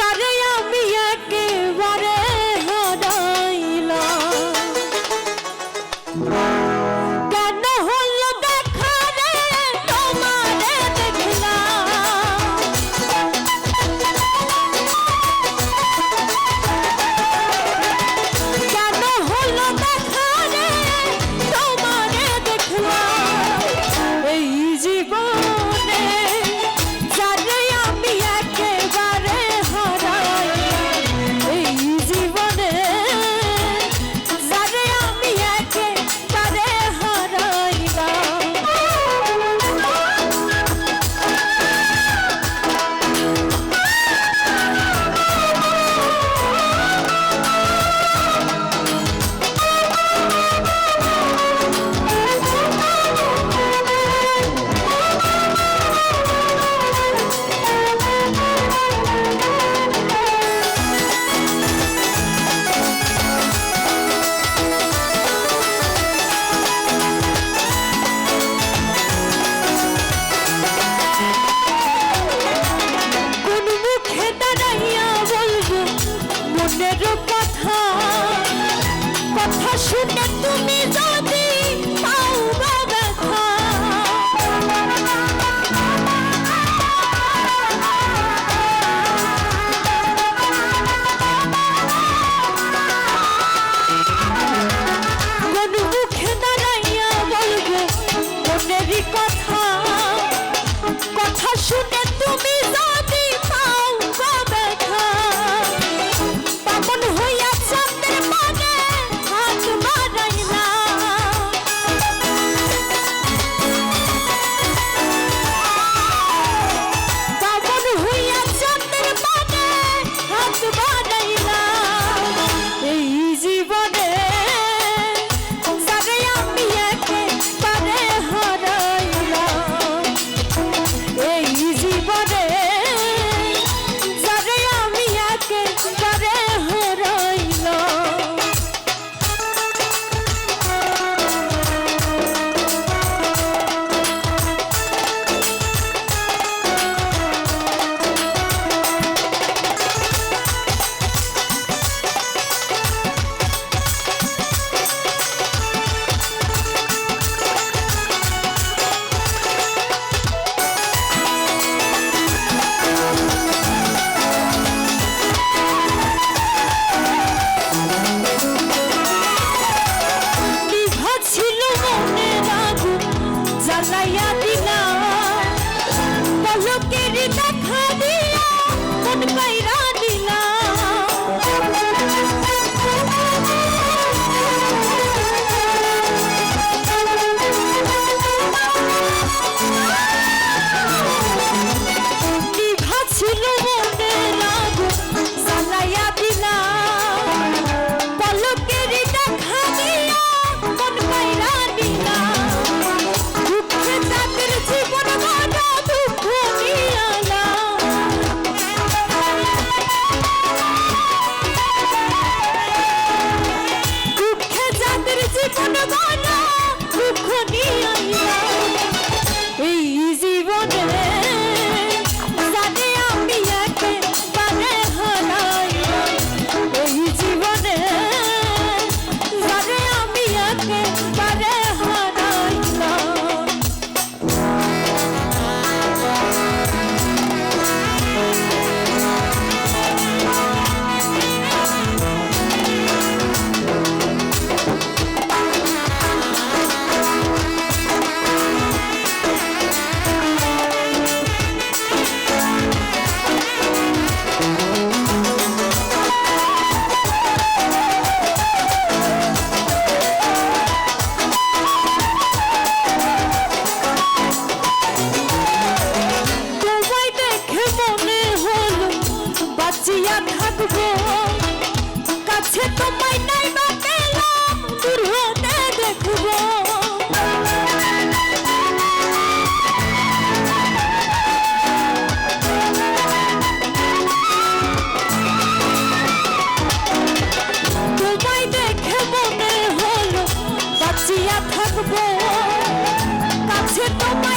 Jardim. শুনে তুমি যদি পাও দেখা মুখে দাঁড়াইয়া বলব মনেরই কথা। কথা শুনে the place. sabia Don't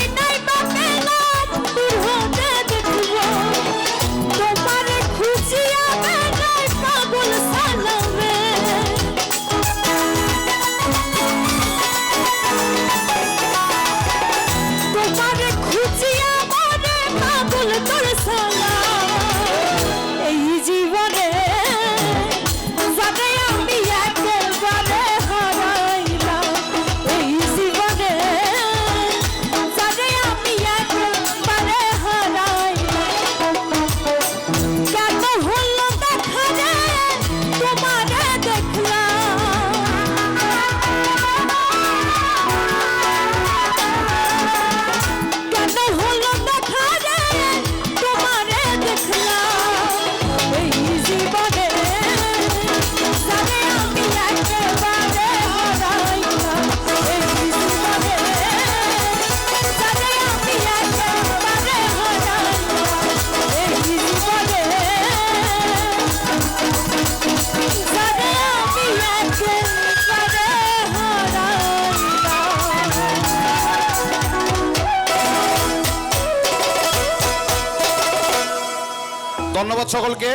ধন্যবাদ সকলকে।